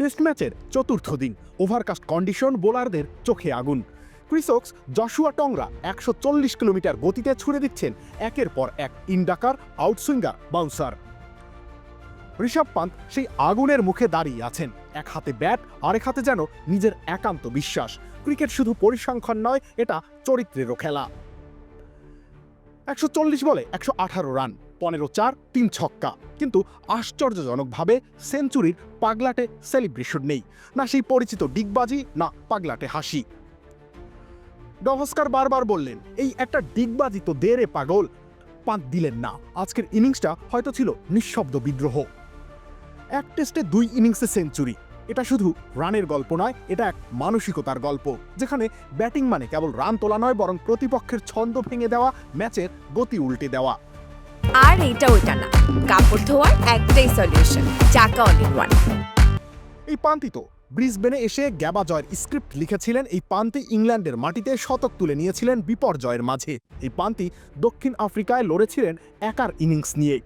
Test ম্যাচের চতুর্থ দিন। ওভারকাস্ট কন্ডিশন বোলারদের চোখে আগুন। ক্রিসোক্স জশুয়া টংরা একশো চল্লিশ কিলোমিটার গতিতে ছুড়ে দিচ্ছেন একের পর এক inducker outswinger bouncer. Rishabh Pant সেই আগুনের মুখে দাঁড়িয়ে আছেন। এক হাতে ব্যাট, আরেক হাতে যেন নিজের একান্ত বিশ্বাস। ক্রিকেট শুধু পরিসংখ্যান নয়, এটা চরিত্রেরও খেলা। একশো চল্লিশ বলে একশো আঠারো রান। পনেরো চার, তিন ছক্কা। কিন্তু আশ্চর্যজনকভাবে সেঞ্চুরির পাগলাটে সেলিব্রেশন নেই। না সেই পরিচিত ডিগবাজি, না পাগলাটে হাসি। গভস্কার বারবার বললেন, এই একটা ডিগবাজি তো দে রে পাগল। পাঁক দিলেন না। আজকের ইনিংসটা হয়তো ছিল নিঃশব্দ বিদ্রোহ। এক টেস্টে দুই ইনিংসে সেঞ্চুরি। এটা শুধু রানের গল্প নয়, এটা এক মানসিকতার গল্প, যেখানে ব্যাটিং মানে কেবল রান তোলা নয়, বরং প্রতিপক্ষের ছন্দ ভেঙে দেওয়া, ম্যাচের গতি উল্টে দেওয়া। আর এটা ওইটা না। কাপড় ধোয়ার একটাই সলিউশন চাকা অল ইন ওয়ান এই পান্তি তো ব্রিসবেনে এসে গ্যাবা জয়ের স্ক্রিপ্ট লিখেছিলেন, এই পান্তি ইংল্যান্ডের মাটিতে শতক তুলে নিয়েছিলেন বিপর্যয়ের মাঝে। এই পান্তি দক্ষিণ আফ্রিকায় লড়েছিলেন একার ইনিংস নিয়ে।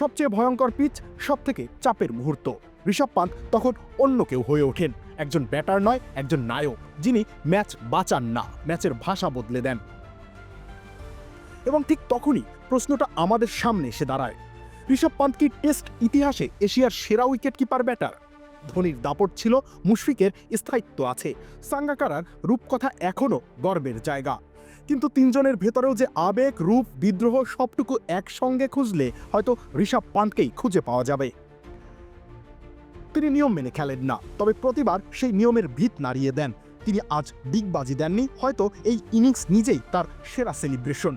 সবচেয়ে ভয়ঙ্কর পিচ সব থেকে চাপের মুহূর্ত। ঋষভ পান্ত তখন অন্য কেউ হয়ে ওঠেন। একজন ব্যাটার নয়, একজন নায়ক, যিনি ম্যাচ বাঁচান না, ম্যাচের ভাষা বদলে দেন। এবং ঠিক তখনই প্রশ্নটা আমাদের সামনে এসে দাঁড়ায়। ঋষভ পান্ত কি টেস্ট ইতিহাসে এশিয়ার সেরা উইকেট কিপার ব্যাটার। ধোনির দাপট ছিল মুশফিকের স্থায়িত্ব আছে, সাঙ্গাকারার রূপকথা এখনও গর্বের জায়গা। কিন্তু তিনজনের ভেতরেও যে আবেগ, রূপ, বিদ্রোহ সবটুকু একসঙ্গে খুঁজলে হয়তো ঋষভ পান্তকেই খুঁজে পাওয়া যাবে। তিনি নিয়ম মেনে খেলেন না, তবে প্রতিবার সেই নিয়মের ভিত নাড়িয়ে দেন। তিনি আজ ডিগবাজি দেননি, হয়তো এই ইনিংস নিজেই তার সেরা সেলিব্রেশন।